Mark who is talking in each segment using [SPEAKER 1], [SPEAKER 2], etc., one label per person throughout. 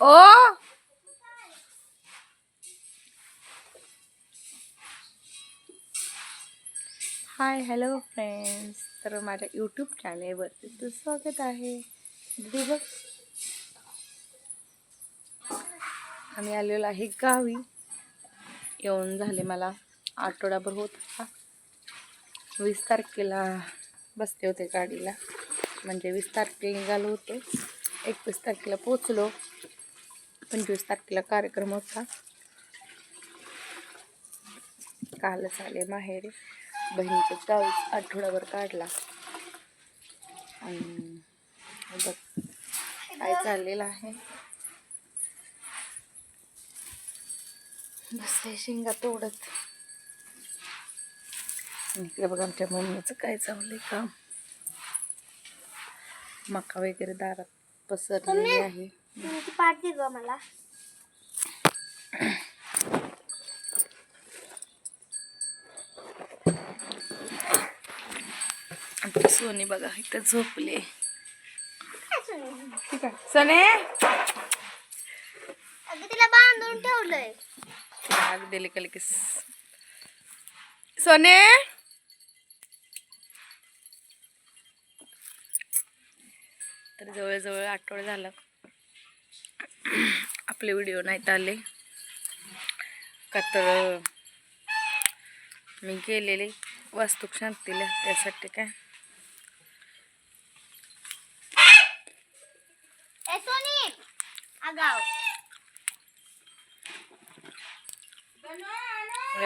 [SPEAKER 1] ओ! Hi hello friends तर माझ्या YouTube चॅनेलवरती तुझं स्वागत आहे. दीदी बघ आम्ही आलेलो आहे गावी. येऊन झाले मला आठवडाभर होत होता वीस तारखेला बसते होते गाडीला. म्हणजे वीस तारखेला निघालो होतो. एकवीस तारखेला पोचलो पंचवीस तारखेला कार्यक्रम होता. कालच आले माहेरी. बहिणीचं चाळीस आठवडाभर काढला. आणि बघ काय चाललेलं आहे. बसते शेंगा तोडत. इकडे बघ आमच्या मम्मीचं काय चाललंय काम. मका वगैरे दारात. पसरलेली आहे.
[SPEAKER 2] पाठ ग मला.
[SPEAKER 1] आमची सोनी बघा इथं झोपले.
[SPEAKER 2] सोनी?
[SPEAKER 1] सने!
[SPEAKER 2] तिला बांधून ठेवलंय.
[SPEAKER 1] आग दिले का लगेच सोने! तर जवळजवळ आठवडा झाला. आपले व्हिडिओ नाहीत आले. का तर मी गेलेले वास्तुक शांतीला त्यासाठी काय?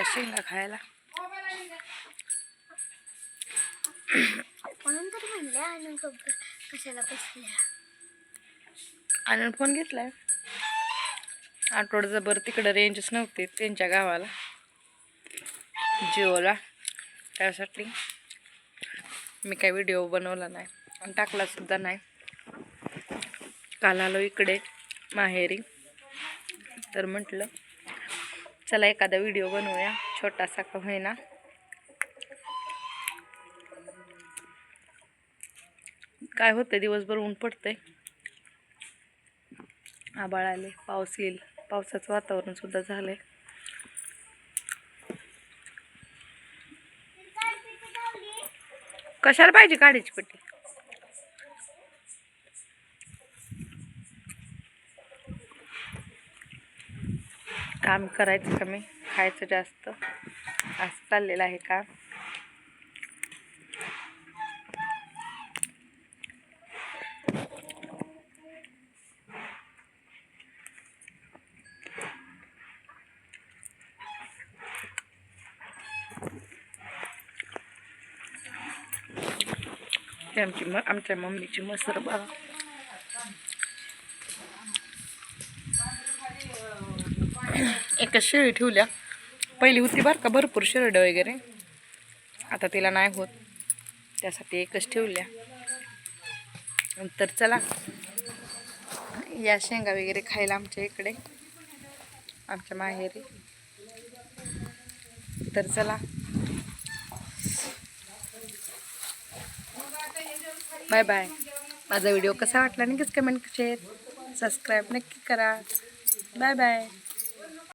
[SPEAKER 1] शेंगा खायला.
[SPEAKER 2] म्हणून तर गप्प कशाला बसल्या
[SPEAKER 1] आनंद फोन घेतलाय. आठवड्याचं जबर तिकडं रेंजच नव्हते त्यांच्या गावाला. जिओला. त्यासाठी मी काही व्हिडिओ बनवला नाही आणि टाकलासुद्धा नाही. काल आलो इकडे माहेरी. तर म्हटलं चला एखादा व्हिडिओ बनवूया. छोटासा का होईना. काय होतं दिवसभर ऊन पडतंय. आबाळ आले पाऊस येईल. पावसाचं वातावरण सुद्धा झालंय. कशाला पाहिजे काढीची पट्टी? काम करायचं कमी खायचं जास्त. असं चाललेलं आहे का ही आमची म आमच्या मम्मीची मसर बघा एकच शेळी ठेवल्या पहिली होती बरं का भरपूर शेरडं वगैरे आता तिला नाही होत त्यासाठी एकच ठेवल्या तर चला या शेंगा वगैरे खायला आमच्या इकडे आमच्या माहेरी तर चला बाय बाय. माझा व्हिडिओ कसा वाटला नक्कीच कमेंट शेअर सबस्क्राईब नक्की करा. Bye bye.